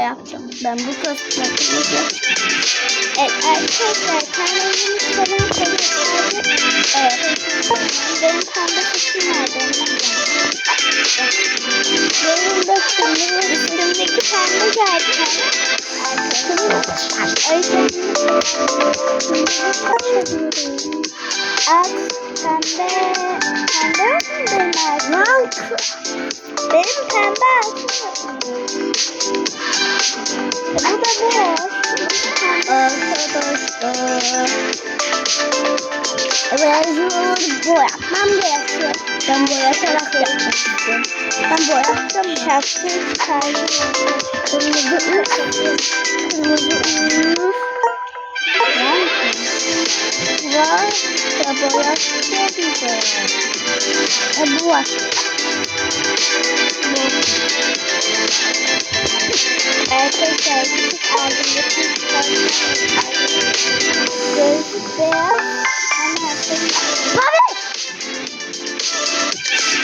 yapacağım. Ben bu kırmızı yapacağım. Evet arkadaşlar kanalımız falan konuşuyordu. Evet. Benim pembe saçım vardı. Benim de kırmızı üstümdeki pembe zaten. Evet, pembe, pembe olsun benim ağzım. Benim pembe ağzım. Bu da beyaz. Arkadaşlar. Biraz boyatmam gerekiyor. Ben boyatarak istiyorum. Ben boyattım. Şapkayı çıkardım. Kırmızı ıı. Kırmızı ıı. Var. Ya boyatıyor bize. E bu var. Arkadaşlar küçük. Bütün Gözlük beyaz. Ama Tabii.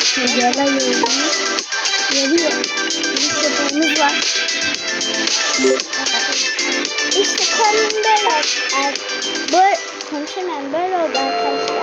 Şurada yürüyor. Geliyor. Bir köpeğimiz var. İşte konum böyle. Konuşamam böyle oldu arkadaşlar.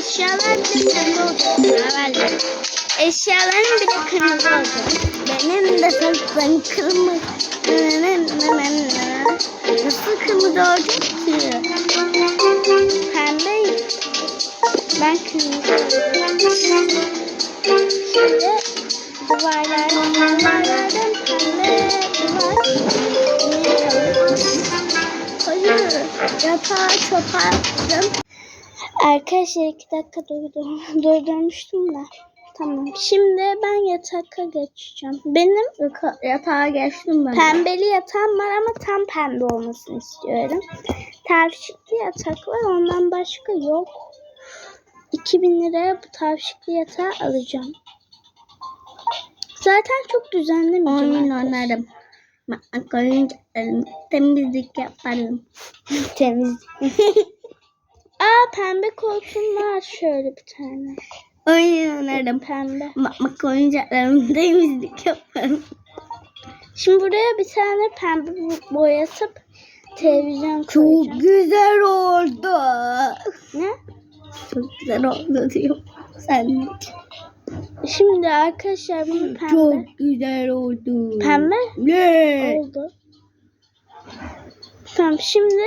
Eşyalar bile pembe olacak. Beraberle. Eşyaların bile kırmızı olacak. Benim de ben kırmızı. Nasıl kırmızı olacak ki? Pembe. Ben kırmızı. Şimdi duvarlar, duvarlardan pembe duvar. Hayır, yatağı çöpe attım. Arkadaşlar iki dakika durdum, durdurmuştum da. Tamam. Şimdi ben yataka geçeceğim. Benim Yatağa geçtim ben. pembeli yatağım var ama tam pembe olmasını istiyorum. Tavşikli yatak var ondan başka yok. 2000 liraya bu tavşikli yatağı alacağım. Zaten çok düzenlemeyeceğim. Oyun oynarım. Oyuncaklarım. Temizlik yaparım. Temizlik. Aa pembe koltuğum var şöyle bir tane. Oyun oynarım. Pembe. Bak bak oyuncaklarım temizlik yaparım. Şimdi buraya bir tane pembe bo- boyatıp televizyon Çok koyacağım. güzel oldu. Ne? Çok güzel oldu diyor. Sen Şimdi arkadaşlar bunu pembe. çok güzel oldu. Pembe Ne? oldu. Tamam şimdi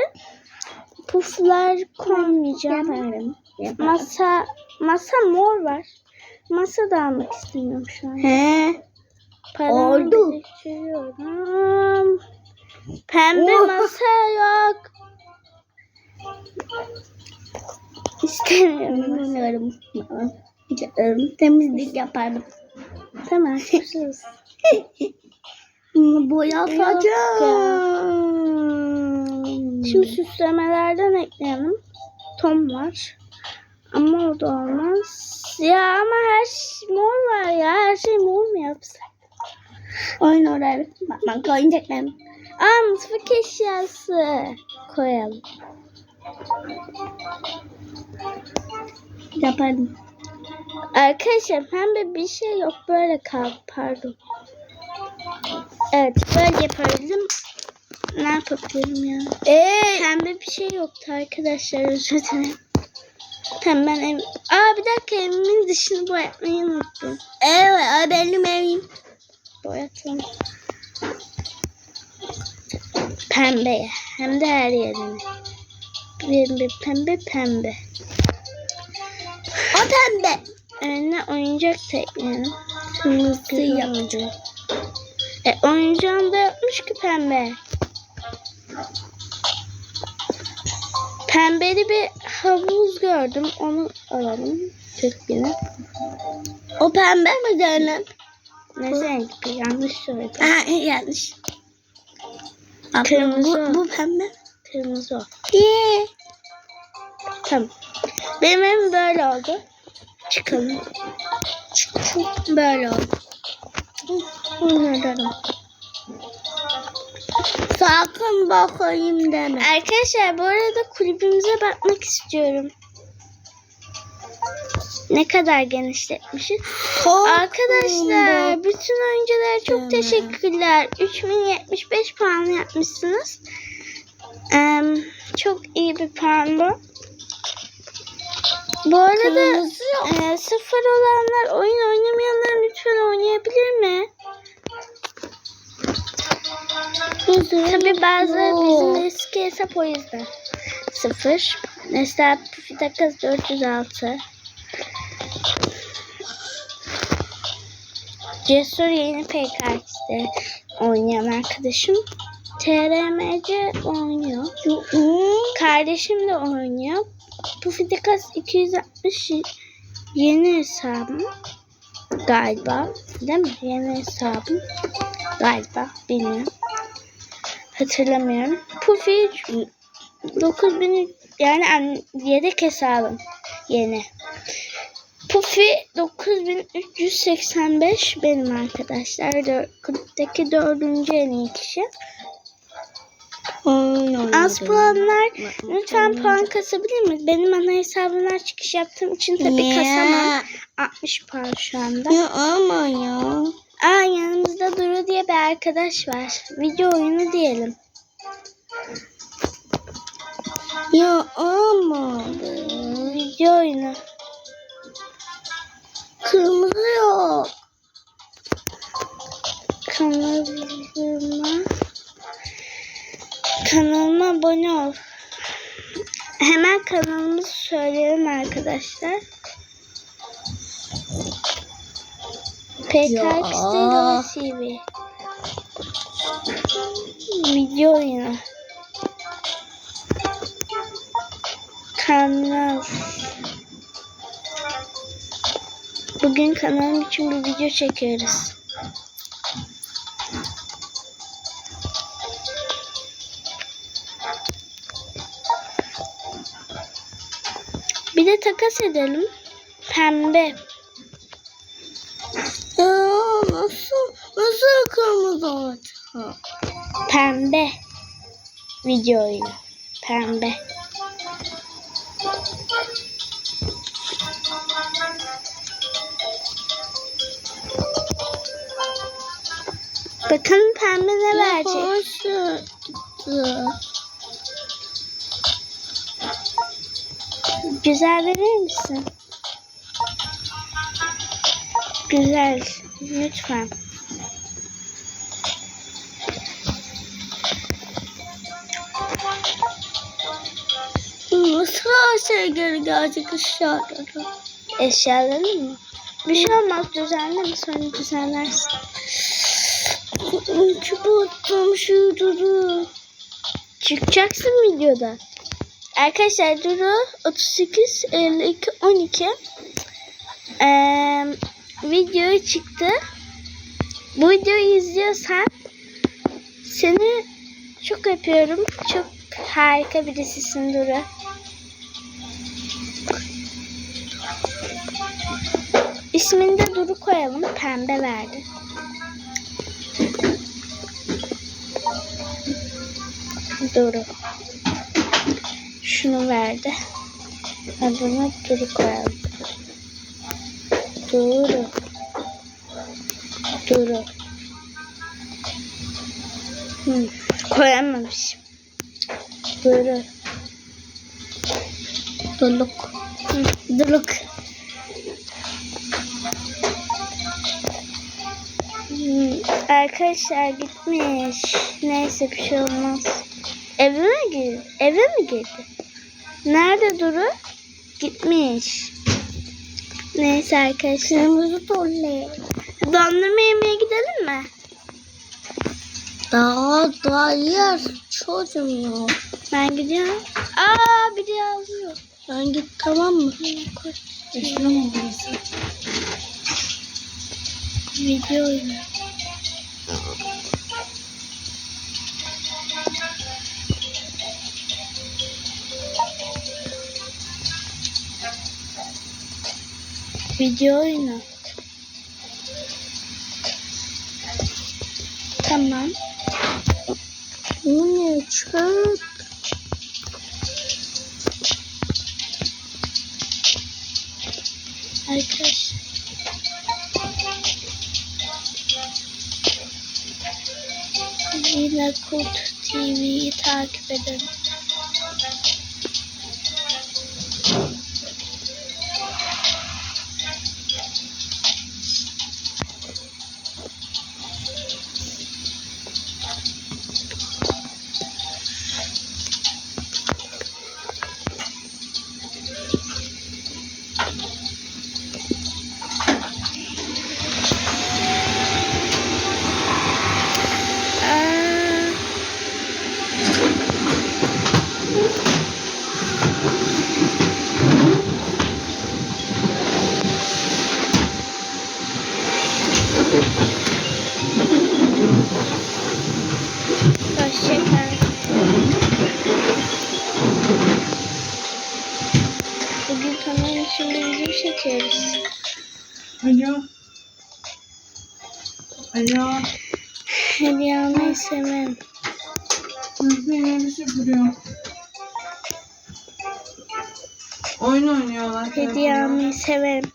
puflar koymayacağım. Yaparım. Masa masa mor var. Masa da almak istemiyorum şu an. He. Oldu. Pembe Oh. masa yok. İstemiyorum. Bilmiyorum. Temizlik yaparım. Tamam. sus. Boyatacağım. Şimdi süslemelerden ekleyelim. Tom var. Ama o da olmaz. Ya ama her şey mor var ya. Her şey mor mu yapsak? oyun oynarım. Bak bak oyuncaklarım. Aa mutfak eşyası koyalım. Yaparım. Arkadaşlar pembe bir şey yok. Böyle kaldı. Pardon. Evet böyle yapabildim. Ne yapabilirim ya? Eee. Pembe bir şey yoktu arkadaşlar. Özür dilerim. Ben ev... Aa bir dakika evimin dışını boyatmayı unuttum. Evet benim evim. Boyatalım. Pembeye. Hem de her yerine. Pembe pembe pembe. O pembe. Önüne oyuncak ekleyelim. Kırmızı yapacağım. E oyuncağım da yapmış ki pembe. Pembeli bir havuz gördüm. Onu alalım. 40 bine. O pembe mi canım? Ne renk bir yanlış söyledim. Ha yanlış. Bak, Kırmızı. Bu, bu pembe. Kırmızı o. Ye. Tamam. Benim evim böyle oldu. Çıkalım. Böyle oldu. Oynarım. Sakın bakayım deme. Arkadaşlar bu arada kulübümüze bakmak istiyorum. Ne kadar genişletmişiz. Arkadaşlar bütün oyunculara çok mi? teşekkürler. 3075 puan yapmışsınız. Em, çok iyi bir puan bu. Bu arada e, sıfır olanlar oyun oynamayanlar lütfen oynayabilir mi? Tabi bazıları bizim eski hesap o yüzden. Sıfır. Mesela Pufitakas 406. Cesur yeni PKX'de oynayan arkadaşım. TRMC oynuyor. Kardeşim de oynuyor. Pufitakas 260 yeni hesabım. Galiba. Değil mi? Yeni hesabım. Galiba. Bilmiyorum. Hatırlamıyorum. Pufi 9000 yani an- yedek hesabım yeni. Pufi 9385 benim arkadaşlar. Dör, kulüpteki dördüncü en iyi kişi. Az puanlar lütfen puan kasabilir mi? Benim ana hesabımdan çıkış yaptığım için tabii kasamam. 60 puan şu anda. Ya ama ya. Aa yanımızda Duru diye bir arkadaş var. Video oyunu diyelim. Ya ama. Video oyunu. Kırmızı yok. Kanalıma kanalıma abone ol. Hemen kanalımızı söyleyelim arkadaşlar. PKX Ya. TV. Video oyunu. Kanal. Bugün kanalım için bir video çekiyoruz. Bir de takas edelim. Pembe. Nasıl nasıl kırmızı olacak? Pembe. Video oyunu. Pembe. Bakalım pembe ne verecek? Güzel verir misin? Güzel. Lütfen. Nasıl her şey geri gelecek aşağıda? Eşyaların mı? Bir şey olmaz düzenleme sonra düzenlersin. Çıkarttım şu dudu. Çıkacaksın videoda. Arkadaşlar Duru 38 52 12 eee video çıktı. Bu videoyu izliyorsan seni çok öpüyorum. Çok harika birisisin Duru. İsmini de Duru koyalım. Pembe verdi. Duru. Şunu verdi. Adını Duru koyalım. Duru. Duru. Hı, koyamamışım. Duru. Doluk. Hı. Hmm, Arkadaşlar gitmiş. Neyse bir şey olmaz. Eve mi girdi? Eve mi girdi? Nerede Duru? Gitmiş. Neyse arkadaşlar. Kırmızı tolle. Dondurma yemeye gidelim mi? Daha daha yer çocuğum. Ben gidiyorum. Aa biri yazıyor. Sen git tamam mı? Burası? Video oyunu. Video oyunu. Tamam. Bu ne çöp? Arkadaşlar. Yine Kurt TV'yi takip edin. Oynuyorlar. Telefonda. almayı severim.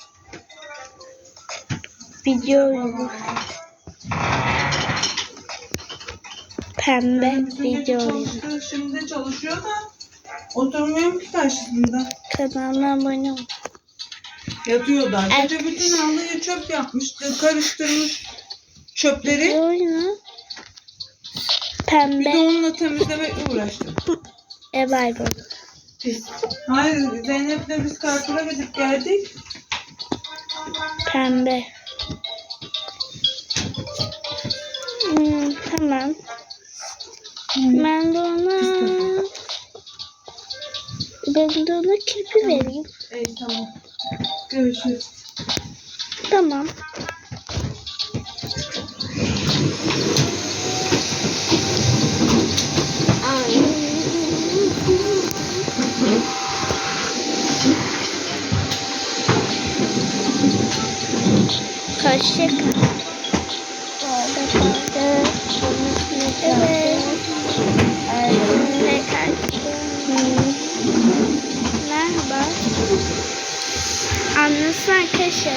Video oyunu. Pembe video oyunu. Şimdi çalışıyor da oturmuyorum ki karşısında. Kanalına abone ol. Yatıyor da. Gece bütün halıyı çöp yapmıştı. Karıştırmış çöpleri. Video oyunu. Bir de Pembe. onunla temizlemekle uğraştım. E bay bay. Hayır Zeynep'le biz Karpur'a gidip geldik. Pembe. Hmm, tamam. Hmm. Ben de ona ben de ona kirpi tamam. vereyim. Evet tamam. Görüşürüz. Tamam. Hoşçakal. Orada kaldı. Evet. Ne? Merhaba. Anlasın arkadaşlar.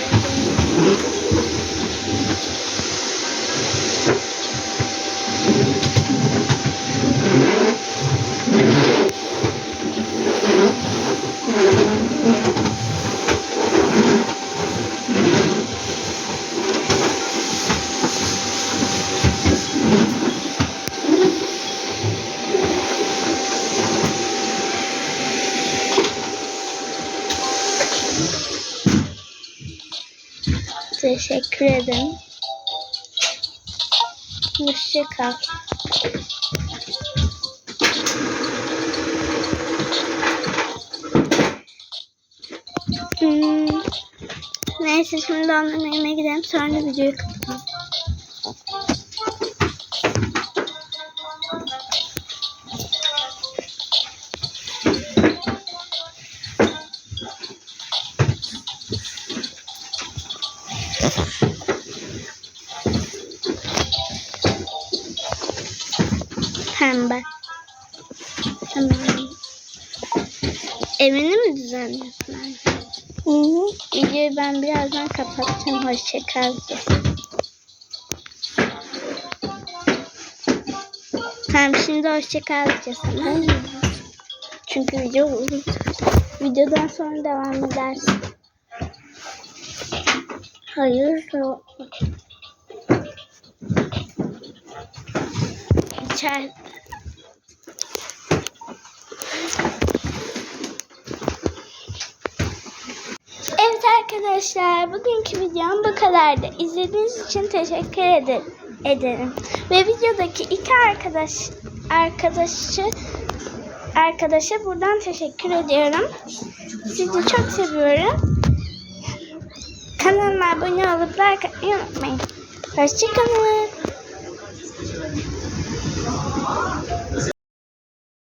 Teşekkür ederim. Hoşça kal. Hmm. Neyse şimdi yemeye gidelim sonra videoyu. Pembe. Tamam. Evini mi düzenliyorsun anne? Hı hı. Videoyu ben birazdan kapatacağım. Hoşçakal. Tamam şimdi hoşçakal diyeceğiz tamam mı? Çünkü video uzun. Videodan sonra devam edersin. Hayır. İçeride. Evet arkadaşlar bugünkü videom bu kadardı. İzlediğiniz için teşekkür ederim. ederim. Ve videodaki iki arkadaş arkadaşı arkadaşa buradan teşekkür ediyorum. Sizi çok seviyorum. Kanalıma abone olup like atmayı unutmayın. Hoşçakalın.